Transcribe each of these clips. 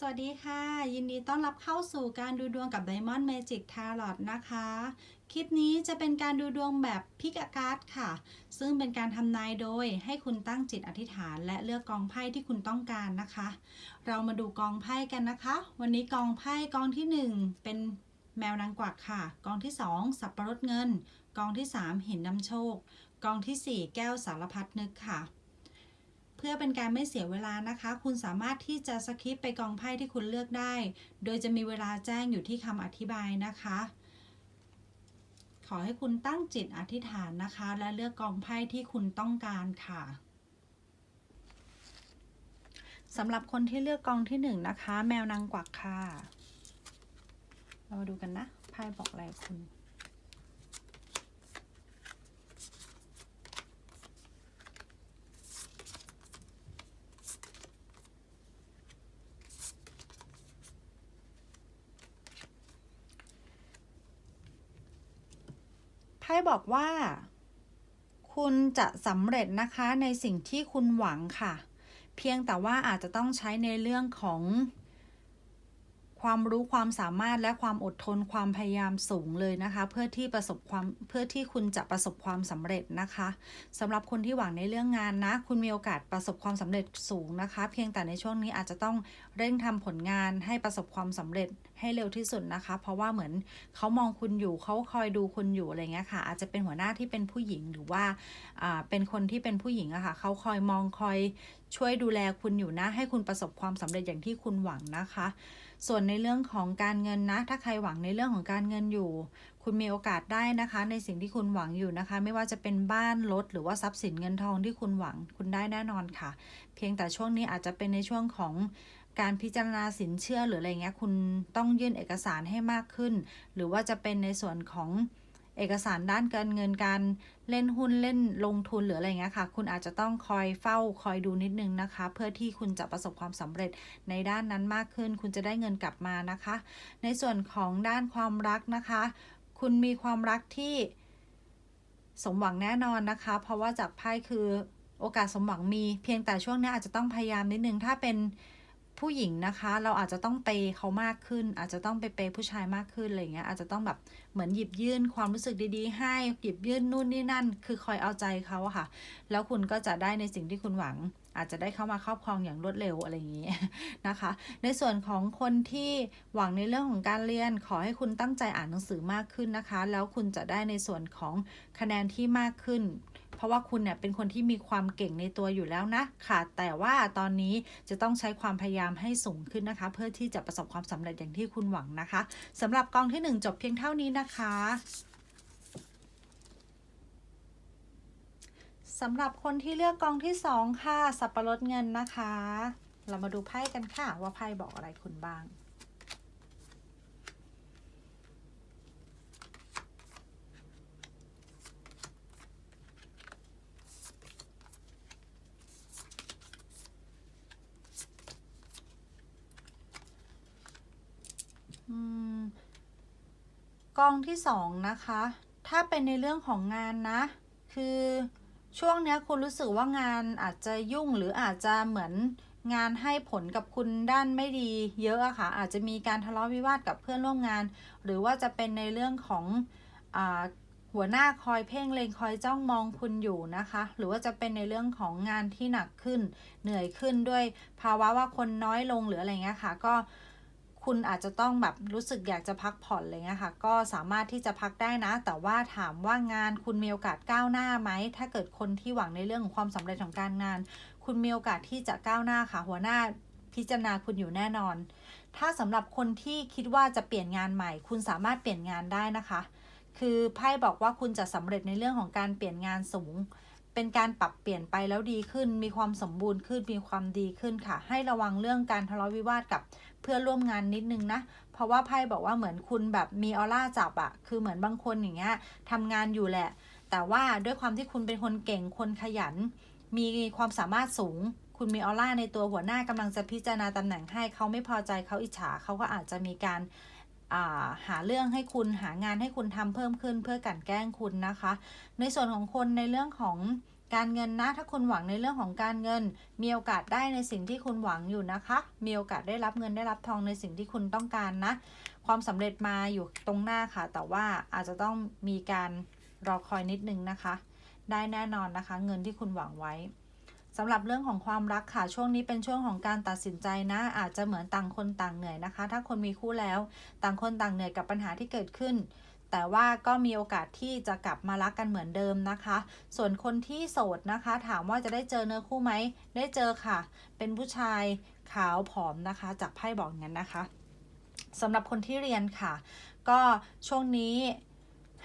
สวัสดีค่ะ ยินดีต้อนรับเข้าสู่การดูดวงกับ Diamond Magic Tarot นะคะ คลิปนี้จะเป็นการดูดวงแบบพิกอาการ์ดค่ะ ซึ่งเป็นการทำนายโดยให้คุณตั้งจิตอธิษฐาน และเลือกกองไพ่ที่คุณต้องการนะคะ เรามาดูกองไพ่กันนะคะ วันนี้กองไพ่กองที่ 1 เป็นแมวนางกวักค่ะ กองที่ 2 สับประรดเงิน กองที่ 3 หินนำโชค กองทีสี่4 แก้วสารพัดนึกค่ะ เพื่อเป็นการไม่เสียเวลานะคะ คุณสามารถที่จะสคิปไปกองไพ่ที่คุณเลือกได้ โดยจะมีเวลาแจ้งอยู่ที่คำอธิบายนะคะ ขอให้คุณตั้งจิตอธิษฐานนะคะ และเลือกกองไพ่ที่คุณต้องการค่ะสำหรับคนที่เลือกกองที่หนึ่งนะคะ แมวนางกวักค่ะ เรามาดูกันนะไพ่บอกอะไรคุณ พ่บอกว่า คุณจะสำเร็จนะคะในสิ่งที่คุณหวังค่ะ เพียงแต่ว่าอาจจะต้องใช้ในเรื่องของ ความรู้ความสามารถและความอดทนความพยายามสูงเลยนะคะ เพื่อที่ประสบความเพื่อที่คุณจะประสบความสำเร็จนะคะสำหรับคนที่หวังในเรื่องงานนะ คุณมีโอกาสประสบความสำเร็จสูงนะคะ เพียงแต่ในช่วงนี้อาจจะต้องเร่งทำผลงานให้ประสบความสำเร็จให้เร็วที่สุดนะคะ เพราะว่าเหมือนเขามองคุณอยู่เขาคอยดูคุณอยู่อะไรเงี้ยค่ะ อาจจะเป็นหัวหน้าที่เป็นผู้หญิงหรือว่าอ่าเป็นคนที่เป็นผู้หญิงอะค่ะเขาคอยมองคอยช่วยดูแลคุณอยู่นะ ให้คุณประสบความสำเร็จอย่างที่คุณหวังนะคะ ส่วนในเรื่องของการเงินนะ ถ้าใครหวังในเรื่องของการเงินอยู่ คุณมีโอกาสได้นะคะ ในสิ่งที่คุณหวังอยู่นะคะ ไม่ว่าจะเป็นบ้านรถหรือว่าทรัพย์สินเงินทองที่คุณหวังคุณได้แน่นอนค่ะ เพียงแต่ช่วงนี้อาจจะเป็นในช่วงของการพิจารณาสินเชื่อหรืออะไรเงี้ยคุณต้องยื่นเอกสารให้มากขึ้น หรือว่าจะเป็นในส่วนของ เอกสารด้านการเงินการเล่นหุ้นเล่นลงทุนหรืออะไรเงี้ยค่ะ คุณอาจจะต้องคอยเฝ้าคอยดูนิดนึงนะคะ เพื่อที่คุณจะประสบความสำเร็จในด้านนั้นมากขึ้น คุณจะได้เงินกลับมานะคะ ในส่วนของด้านความรักนะคะ คุณมีความรักที่สมหวังแน่นอนนะคะ เพราะว่าจากไพ่คือโอกาสสมหวังมี เพียงแต่ช่วงนี้อาจจะต้องพยายามนิดนึงถ้าเป็น ผู้หญิงนะคะ เราอาจจะต้องเปเขามากขึ้น อาจจะต้องไปเปย์ผู้ชายมากขึ้นอะไรเงี้ยอาจจะต้องแบบเหมือนหยิบยื่นความรู้สึกดีๆ ให้หยิบยื่นนู่นนี่นั่น คือคอยเอาใจเขาอะค่ะ แล้วคุณก็จะได้ในสิ่งที่คุณหวัง อาจจะได้เข้ามาครอบครองอย่างรวดเร็วอะไรอย่างนี้นะคะ ในส่วนของคนที่หวังในเรื่องของการเรียน ขอให้คุณตั้งใจอ่านหนังสือมากขึ้นนะคะ แล้วคุณจะได้ในส่วนของคะแนนที่มากขึ้น เพราะว่าคุณเนี่ยเป็นคนที่มีความเก่งในตัวอยู่แล้วนะค่ะแต่ว่าตอนนี้จะต้องใช้ความพยายามให้สูงขึ้นนะคะ เพื่อที่จะประสบความสำเร็จอย่างที่คุณหวังนะคะสำหรับกองที่ 1 จบเพียงเท่านี้นะคะสำหรับคนที่เลือกกองที่ 2 ค่ะ สับปะรดเงินนะคะ เรามาดูไพ่กันค่ะว่าไพ่บอกอะไรคุณบ้าง กองที่สองนะคะ ถ้าเป็นในเรื่องของงานนะ คือช่วงนี้คุณรู้สึกว่างานอาจจะยุ่งหรืออาจจะเหมือนงานให้ผลกับคุณด้านไม่ดีเยอะอะค่ะ อาจจะมีการทะเลาะวิวาทกับเพื่อนร่วมงาน หรือว่าจะเป็นในเรื่องของอหัวหน้าคอยเพ่งเลงคอยจ้องมองคุณอยู่นะคะ หรือว่าจะเป็นในเรื่องของงานที่หนักขึ้นเหนื่อยขึ้นด้วยภาวะว่าคนน้อยลงหรืออะไรเงี้ยค่ะ ก็ คุณอาจจะต้องแบบรู้สึกอยากจะพักผ่อนอะไรเงี้ยค่ะ ก็สามารถที่จะพักได้นะ แต่ว่าถามว่างานคุณมีโอกาสก้าวหน้าไหม ถ้าเกิดคนที่หวังในเรื่องของความสำเร็จของการงาน คุณมีโอกาสที่จะก้าวหน้าค่ะ หัวหน้าพิจารณาคุณอยู่แน่นอน ถ้าสำหรับคนที่คิดว่าจะเปลี่ยนงานใหม่ คุณสามารถเปลี่ยนงานได้นะคะ คือไพ่บอกว่าคุณจะสำเร็จในเรื่องของการเปลี่ยนงานสูง เป็นการปรับเปลี่ยนไปแล้วดีขึ้น มีความสมบูรณ์ขึ้น มีความดีขึ้นค่ะ ให้ระวังเรื่องการทะเลาะวิวาทกับเพื่อนร่วมงานนิดนึงนะ เพราะว่าไพ่บอกว่าเหมือนคุณแบบมีออร่าจับอะคือเหมือนบางคนอย่างเงี้ยทำงานอยู่แหละ แต่ว่าด้วยความที่คุณเป็นคนเก่ง คนขยัน มีความสามารถสูง คุณมีออร่าในตัวหัวหน้ากำลังจะพิจารณาตำแหน่งให้เขาไม่พอใจเขาอิจฉาเขาก็อาจจะมีการาหาเรื่องให้คุณหางานให้คุณทำเพิ่มขึ้นเพื่อกลั่นแกล้งคุณนะคะ ในส่วนของคนในเรื่องของ การเงินนะ ถ้าคุณหวังในเรื่องของการเงิน มีโอกาสได้ในสิ่งที่คุณหวังอยู่นะคะ มีโอกาสได้รับเงินได้รับทองในสิ่งที่คุณต้องการนะ ความสำเร็จมาอยู่ตรงหน้าค่ะ แต่ว่าอาจจะต้องมีการรอคอยนิดนึงนะคะ ได้แน่นอนนะคะ เงินที่คุณหวังไว้สำหรับเรื่องของความรักค่ะ ช่วงนี้เป็นช่วงของการตัดสินใจนะ อาจจะเหมือนต่างคนต่างเหนื่อยนะคะ ถ้าคนมีคู่แล้ว ต่างคนต่างเหนื่อยกับปัญหาที่เกิดขึ้น แต่ว่าก็มีโอกาสที่จะกลับมารักกันเหมือนเดิมนะคะ ส่วนคนที่โสดนะคะ ถามว่าจะได้เจอเนื้อคู่ไหม ได้เจอค่ะ เป็นผู้ชายขาวผอมนะคะ จากไพ่บอกงั้นนะคะสำหรับคนที่เรียนค่ะ ก็ช่วงนี้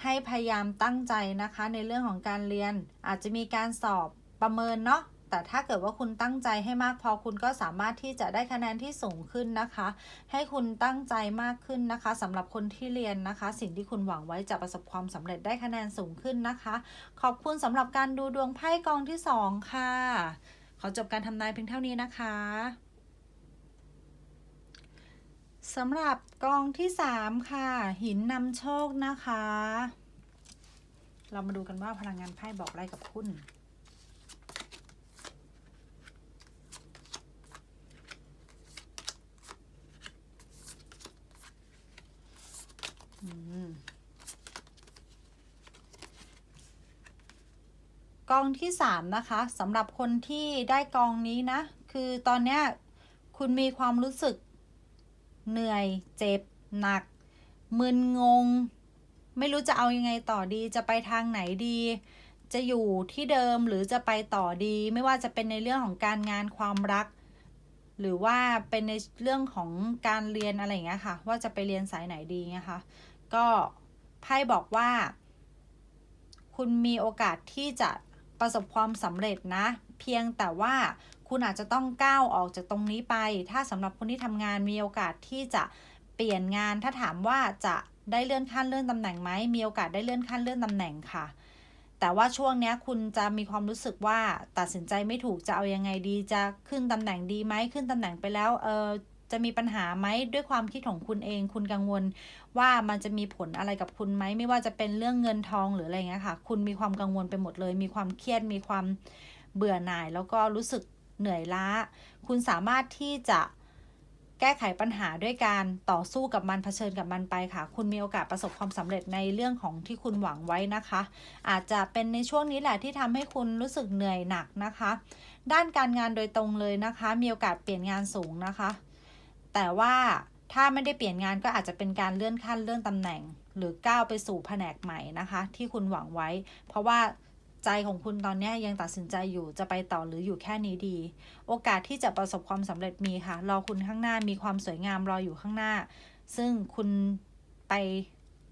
ให้พยายามตั้งใจนะคะ ในเรื่องของการเรียนอาจจะมีการสอบประเมินเนาะ แต่ถ้าเกิดว่าคุณตั้งใจให้มากพอคุณก็สามารถที่จะได้คะแนนที่สูงขึ้นนะคะ ให้คุณตั้งใจมากขึ้นนะคะสำหรับคนที่เรียนนะคะ สิ่งที่คุณหวังไว้จะประสบความสำเร็จได้คะแนนสูงขึ้นนะคะ ขอบคุณสำหรับการดูดวงไพ่กองที่ 2 ค่ะ ขอจบการทำนายเพียงเท่านี้นะคะสำหรับกองที่ 3 ค่ะ หินนำโชคนะคะ เรามาดูกันว่าพลังงานไพ่บอกอะไรกับคุณ อืม กองที่สามนะคะสำหรับคนที่ได้กองนี้นะ คือตอนนี้คุณมีความรู้สึก เหนื่อยเจ็บ หนัก มึนงง ไม่รู้จะเอายังไงต่อดีจะไปทางไหนดี จะอยู่ที่เดิมหรือจะไปต่อดี ไม่ว่าจะเป็นในเรื่องของการงานความรัก หรือว่าเป็นในเรื่องของการเรียนอะไรอย่างเงี้ยค่ะ ว่าจะไปเรียนสายไหนดีเงี้ยค่ะก็ไพ่บอกว่า คุณมีโอกาสที่จะ ประสบความสำเร็จนะ เพียงแต่ว่าคุณอาจจะต้องก้าวออกจากตรงนี้ไป ถ้าสำหรับคนที่ทำงานมีโอกาสที่จะเปลี่ยนงาน ถ้าถามว่าจะได้เลื่อนขั้นเลื่อนตำแหน่งไหมมีโอกาสได้เลื่อนขั้นเลื่อนตำแหน่งค่ะ แต่ว่าช่วงนี้คุณจะมีความรู้สึกว่าตัดสินใจไม่ถูกจะเอายังไงดีจะขึ้นตำแหน่งดีไหมขึ้นตำแหน่งไปแล้วเออ จะมีปัญหาไหมด้วยความคิดของคุณเอง คุณกังวลว่ามันจะมีผลอะไรกับคุณไหมไม่ว่าจะเป็นเรื่องเงินทองหรืออะไรเงี้ยค่ะ คุณมีความกังวลไปหมดเลย มีความเครียดมีความเบื่อหน่าย แล้วก็รู้สึกเหนื่อยล้า คุณสามารถที่จะแก้ไขปัญหาด้วยการต่อสู้กับมันเผชิญกับมันไปค่ะ คุณมีโอกาสประสบความสำเร็จในเรื่องของที่คุณหวังไว้นะคะ อาจจะเป็นในช่วงนี้แหละที่ทำให้คุณรู้สึกเหนื่อยหนักนะคะ ด้านการงานโดยตรงเลยนะคะ มีโอกาสเปลี่ยนงานสูงนะคะ แต่ว่าถ้าไม่ได้เปลี่ยนงานก็อาจจะเป็นการเลื่อนขั้นเลื่อนตำแหน่ง หรือก้าวไปสู่แผนกใหม่นะคะ ที่คุณหวังไว้ เพราะว่าใจของคุณตอนนี้ยังตัดสินใจอยู่จะไปต่อหรืออยู่แค่นี้ดี โอกาสที่จะประสบความสำเร็จมีค่ะรอคุณข้างหน้ามีความสวยงามรออยู่ข้างหน้า ซึ่งคุณไป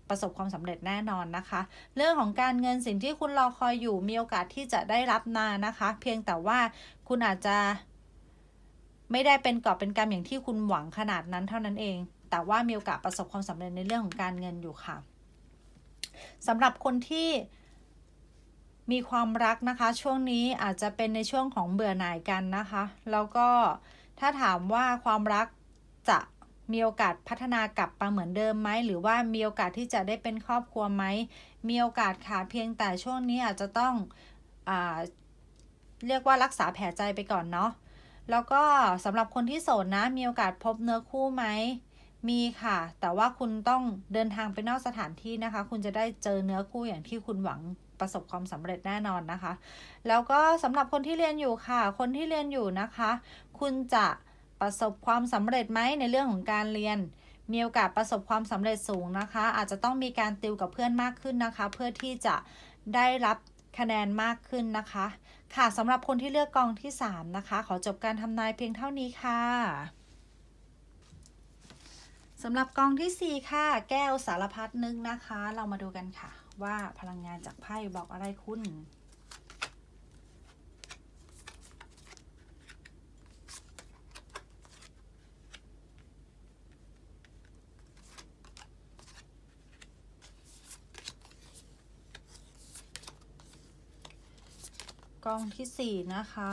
ประสบความสำเร็จแน่นอนนะคะ เรื่องของการเงินสิ่งที่คุณรอคอยอยู่มีโอกาสที่จะได้รับนานะคะ เพียงแต่ว่าคุณอาจจะ ไม่ได้เป็นกอบเป็นกรรมอย่างที่คุณหวังขนาดนั้นเท่านั้นเอง แต่ว่ามีโอกาสประสบความสำเร็จในเรื่องของการเงินอยู่ค่ะสำหรับคนที่มีความรักนะคะ ช่วงนี้อาจจะเป็นในช่วงของเบื่อหน่ายกันนะคะ แล้วก็ถ้าถามว่าความรักจะมีโอกาสพัฒนากลับมาเหมือนเดิมไหมหรือว่ามีโอกาสที่จะได้เป็นครอบครัวไหมมีโอกาสค่ะเพียงแต่ช่วงนี้อาจจะต้องอเรียกว่ารักษาแผลใจไปก่อนเนาะ แล้วก็สำหรับคนที่โสดนะ มีโอกาสพบเนื้อคู่ไหม มีค่ะ แต่ว่าคุณต้องเดินทางไปนอกสถานที่นะคะ คุณจะได้เจอเนื้อคู่อย่างที่คุณหวังประสบความสำเร็จแน่นอนนะคะ แล้วก็สำหรับคนที่เรียนอยู่ค่ะ คนที่เรียนอยู่นะคะ คุณจะประสบความสำเร็จไหมในเรื่องของการเรียน มีโอกาสประสบความสำเร็จสูงนะคะ อาจจะต้องมีการติวกับเพื่อนมากขึ้นนะคะ เพื่อที่จะได้รับคะแนนมากขึ้นนะคะ ค่ะสำหรับคนที่เลือกกองที่ 3 นะคะ ขอจบการทำนายเพียงเท่านี้ค่ะสำหรับกองที่ 4 ค่ะ แก้วสารพัดนึกนะคะ เรามาดูกันค่ะ ว่าพลังงานจากไพ่บอกอะไรคุณ องที่4นะคะ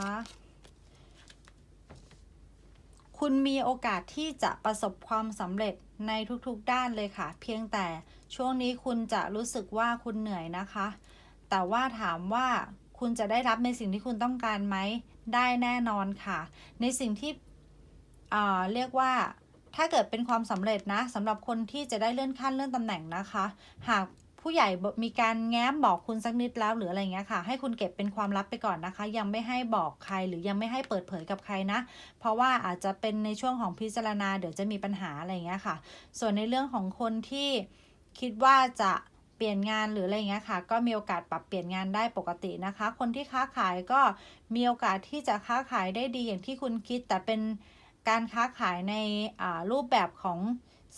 คุณมีโอกาสที่จะประสบความสำเร็จในทุกๆด้านเลยค่ะ เพียงแต่ช่วงนี้คุณจะรู้สึกว่าคุณเหนื่อยนะคะ แต่ว่าถามว่าคุณจะได้รับในสิ่งที่คุณต้องการไหม ได้แน่นอนค่ะ ในสิ่งที่อ่าเรียกว่าถ้าเกิดเป็นความสำเร็จนะสำหรับคนที่จะได้เลื่อนขั้นเลื่อนตำแหน่งนะคะ หาก ผู้ใหญ่มีการแง้มบอกคุณสักนิดแล้วหรืออะไรเงี้ยค่ะ ให้คุณเก็บเป็นความลับไปก่อนนะคะ ยังไม่ให้บอกใครหรือยังไม่ให้เปิดเผยกับใครนะ เพราะว่าอาจจะเป็นในช่วงของพิจารณาเดี๋ยวจะมีปัญหาอะไรเงี้ยค่ะ ส่วนในเรื่องของคนที่คิดว่าจะเปลี่ยนงานหรืออะไรเงี้ยค่ะ ก็มีโอกาสปรับเปลี่ยนงานได้ปกตินะคะ คนที่ค้าขายก็มีโอกาสที่จะค้าขายได้ดีอย่างที่คุณคิด แต่เป็นการค้าขายในรูปแบบของ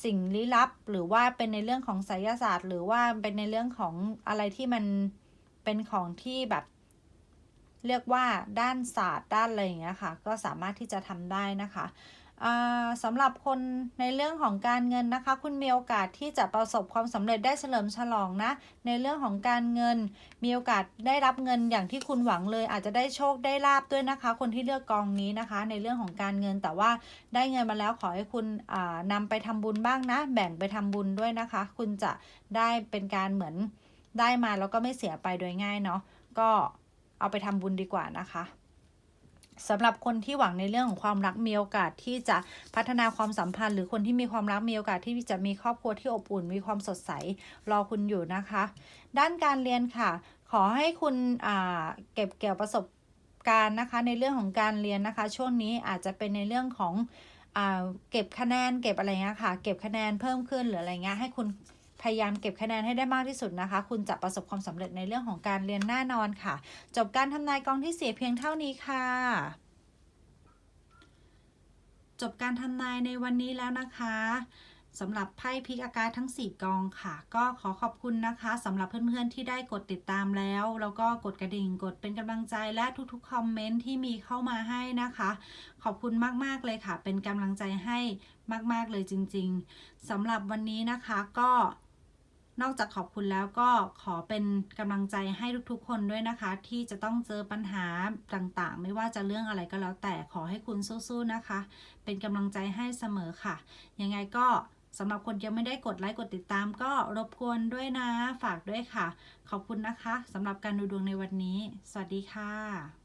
สิ่งลี้ลับ หรือว่าเป็นในเรื่องของไสยศาสตร์ หรือว่าเป็นในเรื่องของอะไรที่มันเป็นของที่แบบ เรียกว่าด้านศาสตร์ด้านอะไรอย่างเงี้ยค่ะ ก็สามารถที่จะทำได้นะคะ สำหรับคนในเรื่องของการเงินนะคะ คุณมีโอกาสที่จะประสบความสำเร็จได้เฉลิมฉลองนะ ในเรื่องของการเงิน มีโอกาสได้รับเงินอย่างที่คุณหวังเลย อาจจะได้โชคได้ลาบด้วยนะคะ คนที่เลือกกองนี้นะคะ ในเรื่องของการเงินแต่ว่าได้เงินมาแล้วขอให้คุณนำไปทำบุญบ้างนะ แบ่งไปทำบุญด้วยนะคะ คุณจะได้เป็นการเหมือนได้มาแล้วก็ไม่เสียไปโดยง่ายเนาะก็เอาไปทำบุญดีกว่านะคะ สำหรับคนที่หวังในเรื่องของความรักมีโอกาสที่จะพัฒนาความสัมพันธ์ หรือคนที่มีความรักมีโอกาสที่จะมีครอบครัวที่อบอุ่นมีความสดใสรอคุณอยู่นะคะ ด้านการเรียนค่ะ ขอให้คุณเก็บเกี่ยวประสบการณ์นะคะในเรื่องของการเรียนนะคะ ช่วงนี้อาจจะเป็นในเรื่องของเก็บคะแนนเก็บอะไรเงี้ยค่ะ เก็บคะแนนเพิ่มขึ้นหรืออะไรเงี้ยให้คุณ พยายามเก็บคะแนนให้ได้มากที่สุดนะคะ คุณจะประสบความสำเร็จในเรื่องของการเรียนแน่นอนค่ะ จบการทำนายกองที่เสียเพียงเท่านี้ค่ะจบการทำนายในวันนี้แล้วนะคะสำหรับไพ่พิกอากาศทั้ง 4 กองค่ะ ก็ขอขอบคุณนะคะสำหรับเพื่อนๆที่ได้กดติดตามแล้ว แล้วก็กดกระดิ่งกดเป็นกำลังใจและทุกๆคอมเมนต์ที่มีเข้ามาให้นะคะ ขอบคุณมากๆเลยค่ะ เป็นกำลังใจให้มากๆเลยจริง ๆสำหรับวันนี้นะคะก็ นอกจากขอบคุณแล้วก็ขอเป็นกำลังใจให้ทุกๆ คนด้วยนะคะ ที่จะต้องเจอปัญหาต่างๆ ไม่ว่าจะเรื่องอะไรก็แล้วแต่ขอให้คุณสู้ๆนะคะ เป็นกำลังใจให้เสมอค่ะ ยังไงก็สำหรับคนยังไม่ได้กดไลค์กดติดตามก็รบกวนด้วยนะฝากด้วยค่ะ ขอบคุณนะคะสำหรับการดูดวงในวันนี้ สวัสดีค่ะ